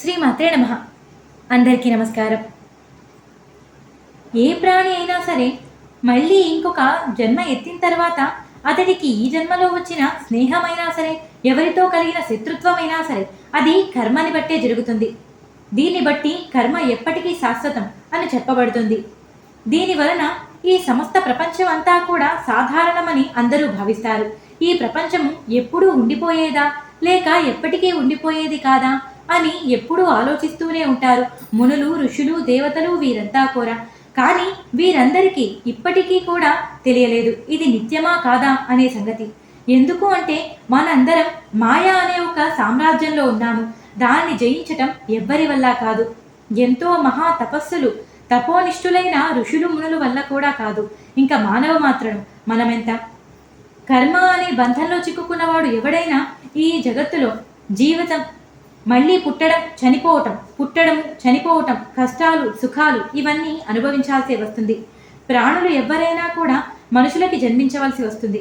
శ్రీమాత్రే నమ. అందరికీ నమస్కారం. ఏ ప్రాణి అయినా సరే మళ్ళీ ఇంకొక జన్మ ఎత్తిన తర్వాత అతడికి ఈ జన్మలో వచ్చిన స్నేహమైనా సరే ఎవరితో కలిగిన శత్రుత్వమైనా సరే అది కర్మని బట్టే జరుగుతుంది. దీన్ని బట్టి కర్మ ఎప్పటికీ శాశ్వతం అని చెప్పబడుతుంది. దీని వలన ఈ సమస్త ప్రపంచం అంతా కూడా సాధారణమని అందరూ భావిస్తారు. ఈ ప్రపంచము ఎప్పుడూ ఉండిపోయేదా లేక ఎప్పటికీ ఉండిపోయేది కాదా అని ఎప్పుడూ ఆలోచిస్తూనే ఉంటారు. మునులు ఋషులు దేవతలు వీరంతా కూడా. కానీ వీరందరికీ ఇప్పటికీ కూడా తెలియలేదు. ఇది నిత్యమా కాదా అనే సంగతి. ఎందుకు అంటే మనందరం మాయా అనే ఒక సామ్రాజ్యంలో ఉన్నాము. దాన్ని జయించటం ఎవ్వరి వల్ల కాదు. ఎంతో మహా తపస్సులు తపోనిష్ఠులైన ఋషులు మునుల వల్ల కూడా కాదు. ఇంకా మానవ మాత్రం మనమెంత? కర్మ అనే బంధంలో చిక్కుకున్నవాడు ఎవడైనా ఈ జగత్తులో జీవితం మళ్ళీ పుట్టడం చనిపోవటం పుట్టడం చనిపోవటం కష్టాలు సుఖాలు ఇవన్నీ అనుభవించాల్సి వస్తుంది. ప్రాణులు ఎవరైనా కూడా మనుషులకి జన్మించవలసి వస్తుంది.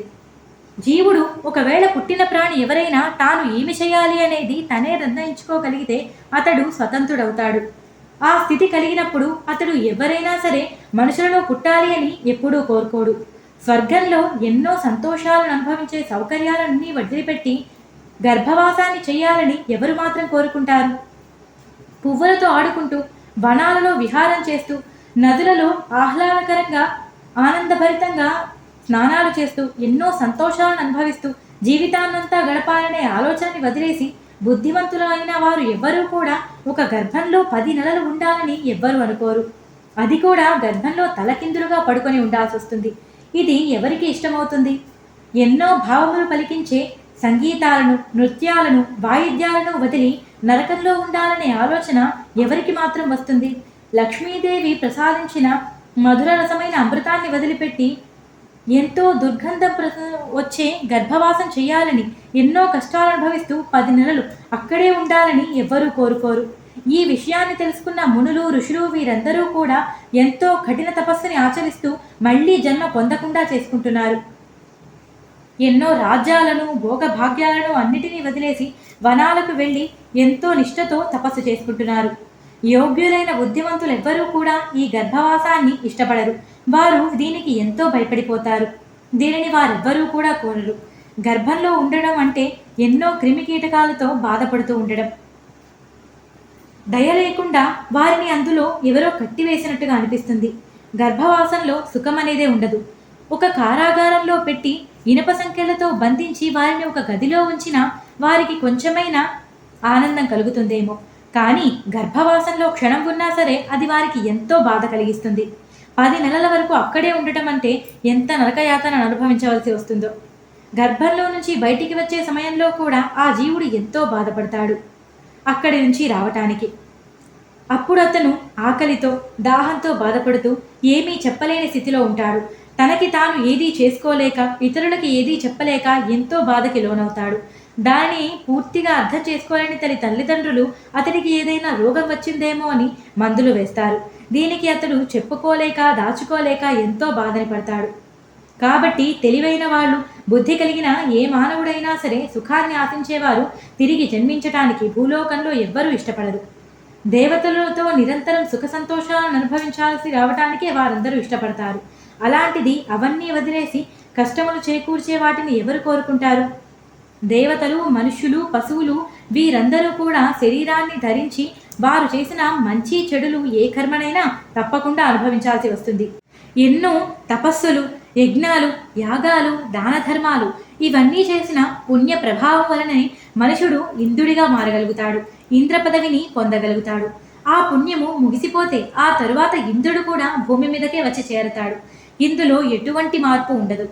జీవుడు ఒకవేళ పుట్టిన ప్రాణి ఎవరైనా తాను ఏమి చేయాలి అనేది తనే నిర్ణయించుకోగలిగితే అతడు స్వతంత్రుడవుతాడు. ఆ స్థితి కలిగినప్పుడు అతడు ఎవరైనా సరే మనుషులలో పుట్టాలి అని ఎప్పుడూ కోరుకోడు. స్వర్గంలో ఎన్నో సంతోషాలను అనుభవించే సౌకర్యాలన్నీ వదిలిపెట్టి గర్భవాసాన్ని చేయాలని ఎవరు మాత్రం కోరుకుంటారు? పువ్వులతో ఆడుకుంటూ వనాలలో విహారం చేస్తూ నదులలో ఆహ్లాదకరంగా ఆనందభరితంగా స్నానాలు చేస్తూ ఎన్నో సంతోషాలను అనుభవిస్తూ జీవితాన్నంతా గడపాలనే ఆలోచనని వదిలేసి బుద్ధిమంతులైన వారు ఎవ్వరూ కూడా ఒక గర్భంలో పది నెలలు ఉండాలని ఎవ్వరూ అనుకోరు. అది కూడా గర్భంలో తలకిందులుగా పడుకొని ఉండాల్సి వస్తుంది ఇది ఎవరికి ఇష్టమవుతుంది? ఎన్నో భావములు పలికించే సంగీతాలను నృత్యాలను వాయిద్యాలను వదిలి నరకంలో ఉండాలనే ఆలోచన ఎవరికి మాత్రం వస్తుంది? లక్ష్మీదేవి ప్రసాదించిన మధుర రసమైన అమృతాన్ని వదిలిపెట్టి ఎంతో దుర్గంధం ప్ర- వచ్చే గర్భవాసం చేయాలని ఎన్నో కష్టాలు అనుభవిస్తూ పది నెలలు అక్కడే ఉండాలని ఎవ్వరూ కోరుకోరు. ఈ విషయాన్ని తెలుసుకున్న మునులు ఋషులు వీరందరూ కూడా ఎంతో కఠిన తపస్సుని ఆచరిస్తూ మళ్ళీ జన్మ పొందకుండా చేసుకుంటున్నారు. ఎన్నో రాజ్యాలను భోగభాగ్యాలను అన్నిటినీ వదిలేసి వనాలకు వెళ్ళి ఎంతో నిష్ఠతో తపస్సు చేసుకుంటున్నారు. యోగ్యులైన బుద్ధిమంతులు ఎవ్వరూ కూడా ఈ గర్భవాసాన్ని ఇష్టపడరు. వారు దీనికి ఎంతో భయపడిపోతారు. దీనిని వారెవ్వరూ కూడా కోరరు. గర్భంలో ఉండడం అంటే ఎన్నో క్రిమికీటకాలతో బాధపడుతూ ఉండడం. దయ లేకుండా వారిని అందులో ఎవరో కట్టివేసినట్టుగా అనిపిస్తుంది. గర్భవాసంలో సుఖం అనేదే ఉండదు. ఒక కారాగారంలో పెట్టి ఇనప సంఖ్యలతో బంధించి వారిని ఒక గదిలో ఉంచిన వారికి కొంచెమైనా ఆనందం కలుగుతుందేమో. కానీ గర్భవాసంలో క్షణం ఉన్నా సరే అది వారికి ఎంతో బాధ కలిగిస్తుంది. పది నెలల వరకు అక్కడే ఉండటం అంటే ఎంత నరకయాతన అనుభవించవలసి వస్తుందో. గర్భంలో నుంచి బయటికి వచ్చే సమయంలో కూడా ఆ జీవుడు ఎంతో బాధపడతాడు అక్కడి నుంచి రావటానికి. అప్పుడు అతను ఆకలితో దాహంతో బాధపడుతూ ఏమీ చెప్పలేని స్థితిలో ఉంటాడు. తనకి తాను ఏదీ చేసుకోలేక ఇతరులకి ఏదీ చెప్పలేక ఎంతో బాధకి లోనవుతాడు. దాని పూర్తిగా అర్థం చేసుకోలేని తల్లి తల్లిదండ్రులు అతనికి ఏదైనా రోగం వచ్చిందేమో అని మందులు వేస్తారు. దీనికి అతడు చెప్పుకోలేక దాచుకోలేక ఎంతో బాధని పడతాడు. కాబట్టి తెలివైన వాళ్ళు బుద్ధి కలిగిన ఏ మానవుడైనా సరే సుఖాన్ని ఆశించేవారు తిరిగి జన్మించటానికి భూలోకంలో ఎవ్వరూ ఇష్టపడరు. దేవతలతో నిరంతరం సుఖ సంతోషాలను అనుభవించాల్సి రావటానికే వారందరూ ఇష్టపడతారు. అలాంటిది అవన్నీ వదిలేసి కష్టములు చేకూర్చే వాటిని ఎవరు కోరుకుంటారు? దేవతలు మనుష్యులు పశువులు వీరందరూ కూడా శరీరాన్ని ధరించి వారు చేసిన మంచి చెడులు ఏ కర్మనైనా తప్పకుండా అనుభవించాల్సి వస్తుంది. ఎన్నో తపస్సులు యజ్ఞాలు యాగాలు దాన ధర్మాలు ఇవన్నీ చేసిన పుణ్య ప్రభావం వలనే మనుషుడు ఇంద్రుడిగా మారగలుగుతాడు ఇంద్ర పదవిని పొందగలుగుతాడు. ఆ పుణ్యము ముగిసిపోతే ఆ తరువాత ఇంద్రుడు కూడా భూమి మీదకే వచ్చి చేరతాడు. ఇందులో ఎటువంటి మార్పు ఉండదు.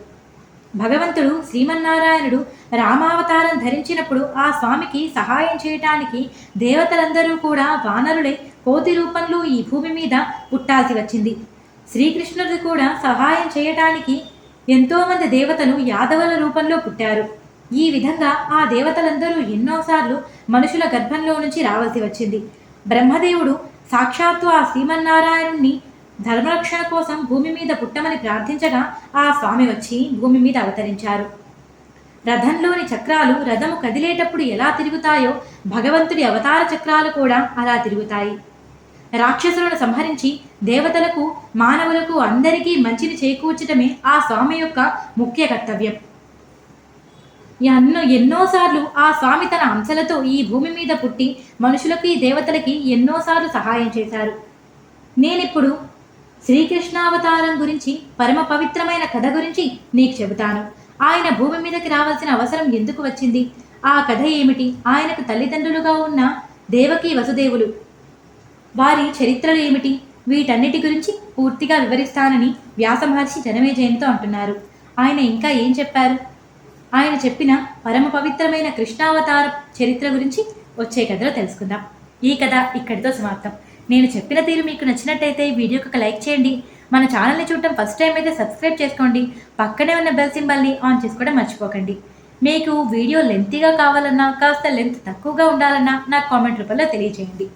భగవంతుడు శ్రీమన్నారాయణుడు రామావతారం ధరించినప్పుడు ఆ స్వామికి సహాయం చేయటానికి దేవతలందరూ కూడా వానరులై కోతి రూపంలో ఈ భూమి మీద పుట్టాల్సి వచ్చింది. శ్రీకృష్ణుడు కూడా సహాయం చేయటానికి ఎంతోమంది దేవతలు యాదవుల రూపంలో పుట్టారు. ఈ విధంగా ఆ దేవతలందరూ ఎన్నోసార్లు మనుషుల గర్భంలో నుంచి రావాల్సి వచ్చింది. బ్రహ్మదేవుడు సాక్షాత్తు ఆ శ్రీమన్నారాయణుణ్ణి ధర్మరక్షణ కోసం భూమి మీద పుట్టమని ప్రార్థించగా ఆ స్వామి వచ్చి భూమి మీద అవతరించారు. రథంలోని చక్రాలు రథము కదిలేటప్పుడు ఎలా తిరుగుతాయో భగవంతుడి అవతార చక్రాలు కూడా అలా తిరుగుతాయి. రాక్షసులను సంహరించి దేవతలకు మానవులకు అందరికీ మంచిని చేకూర్చడమే ఆ స్వామి యొక్క ముఖ్య కర్తవ్యం. ఎన్నో ఎన్నోసార్లు ఆ స్వామి తన అంశలతో ఈ భూమి మీద పుట్టి మనుషులకి దేవతలకి ఎన్నోసార్లు సహాయం చేశారు. నేనిప్పుడు శ్రీకృష్ణావతారం గురించి పరమ పవిత్రమైన కథ గురించి నీకు చెబుతాను. ఆయన భూమి మీదకి రావాల్సిన అవసరం ఎందుకు వచ్చింది? ఆ కథ ఏమిటి? ఆయనకు తల్లిదండ్రులుగా ఉన్న దేవకి వసుదేవులు వారి చరిత్రలు ఏమిటి? వీటన్నిటి గురించి పూర్తిగా వివరిస్తానని వ్యాస మహర్షి జనమేజయంతో అంటున్నారు. ఆయన ఇంకా ఏం చెప్పారు? ఆయన చెప్పిన పరమ పవిత్రమైన కృష్ణావతార చరిత్ర గురించి వచ్చే కథలో తెలుసుకుందాం. ఈ కథ ఇక్కడితో సమాప్తం. నేను చెప్పిన తీరు మీకు నచ్చినట్టయితే వీడియోకి ఒక లైక్ చేయండి. మన ఛానల్ని చూడటం ఫస్ట్ టైం అయితే సబ్స్క్రైబ్ చేసుకోండి. పక్కనే ఉన్న బెల్ సింబల్ని ఆన్ చేసుకోవడం మర్చిపోకండి. మీకు వీడియో లెంతీగా కావాలన్నా కాస్త లెంత్ తక్కువగా ఉండాలన్నా నాకు కామెంట్ రూపంలో తెలియజేయండి.